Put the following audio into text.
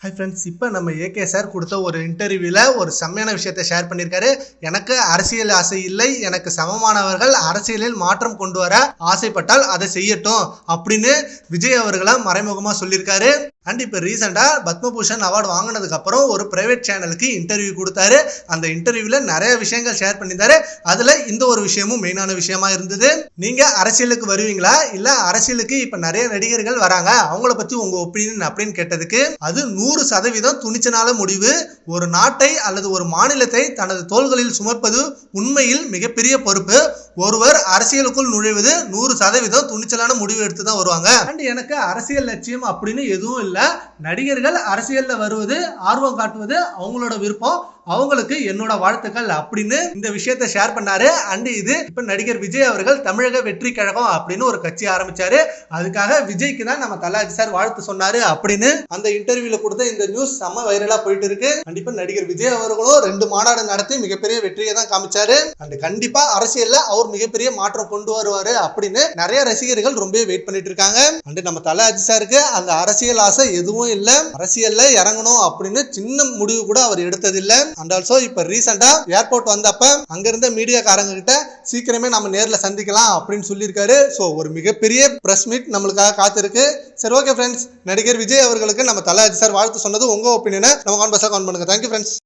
Hi friends இப்போ நம்ம AK sir கொடுத்த ஒரு இன்டர்வியூவில் ஒரு செம்மையான விஷயத்தை ஷேர் பண்ணியிருக்காரு எனக்கு அரசியல் ஆசை இல்லை எனக்கு சமமானவர்கள் அரசியலில் மாற்றம் கொண்டு வர ஆசைப்பட்டால் அதை செய்யட்டும் அப்படின்னு விஜய் அவர்களை மறைமுகமாக சொல்லியிருக்காரு அண்ட் இப்போ ரீசெண்டாக பத்மபூஷன் அவார்டு வாங்கினதுக்கப்புறம் ஒரு ப்ரைவேட் சேனலுக்கு இன்டர்வியூ கொடுத்தாரு. அந்த இன்டர்வியூவில் நிறைய விஷயங்கள் ஷேர் பண்ணியிருந்தாரு. அதில் இந்த ஒரு விஷயமும் மெயினான விஷயமா இருந்தது. நீங்கள் அரசியலுக்கு வருவீங்களா? இல்லை அரசியலுக்கு இப்போ நிறைய நடிகர்கள் வராங்க. அவங்கள பற்றி உங்கள் ஒப்பீனியன் அப்படின்னு கேட்டதுக்கு அது நூறு சதவீதம் துணிச்சனால முடிவு. ஒரு நாட்டை அல்லது ஒரு மாநிலத்தை தனது தோள்களில் சுமர்ப்பது உண்மையில் மிகப்பெரிய பொறுப்பு. ஒருவர் அரசியலுக்குள் நுழைவது நூறு சதவீதம் துணிச்சலான முடிவு எடுத்து தான் வருவாங்க. அண்ட் எனக்கு அரசியல் லட்சியம் அப்படின்னு எதுவும் இல்லை. நடிகர்கள் அரசியல்ல வருவது ஆர்வம் காட்டுவது அவங்களோட விருப்பம். அவங்களுக்கு என்னோட வாழ்த்துக்கள் அப்படின்னு இந்த விஷயத்த ஷேர் பண்ணாரு. அண்ட் இது இப்ப நடிகர் விஜய் அவர்கள் தமிழக வெற்றி கழகம் அப்படின்னு ஒரு கட்சி ஆரம்பிச்சாரு. அதுக்காக விஜய்க்கு தான் நம்ம தலாஜி சார் வாழ்த்து சொன்னாரு அப்படின்னு அந்த இன்டர்வியூல கொடுத்த இந்த நியூஸ் செம்ம வைரலா போயிட்டு இருக்கு. கண்டிப்பா நடிகர் விஜய் அவர்களும் ரெண்டு மாநாடு நடத்தி மிகப்பெரிய வெற்றியை தான் காமிச்சாரு. அண்ட் கண்டிப்பா அரசியல்ல அவர் மிகப்பெரிய மாற்றம் கொண்டு வருவாரு அப்படின்னு நிறைய ரசிகர்கள் ரொம்ப வெயிட் பண்ணிட்டு இருக்காங்க. அண்ட் நம்ம தலாஜி சாருக்கு அந்த அரசியல் ஆசை எதுவும் இல்ல. அரசியல்ல இறங்கணும் அப்படின்னு சின்ன முடிவு கூட அவர் எடுத்ததில்ல. அண்ட் ஆல்சோ இப்ப ரீசெண்டா ஏர்போர்ட் வந்தப்ப அங்க இருந்த மீடியாக்காரங்க கிட்ட சீக்கிரமே நம்ம நேர்ல சந்திக்கலாம் அப்படின்னு சொல்லியிருக்காரு. ஸோ ஒரு மிகப்பெரிய பிரஸ் மீட் நம்மளுக்காக காத்திருக்கு. சரி ஓகே ஃப்ரெண்ட்ஸ் நடிகர் விஜய் அவர்களுக்கு நம்ம தலாஜி சார் வாழ்த்து சொன்னது உங்க ஒப்பீனியனை நம்ம கான்பர்ஸாக கான் பண்ணுங்க. Thank you friends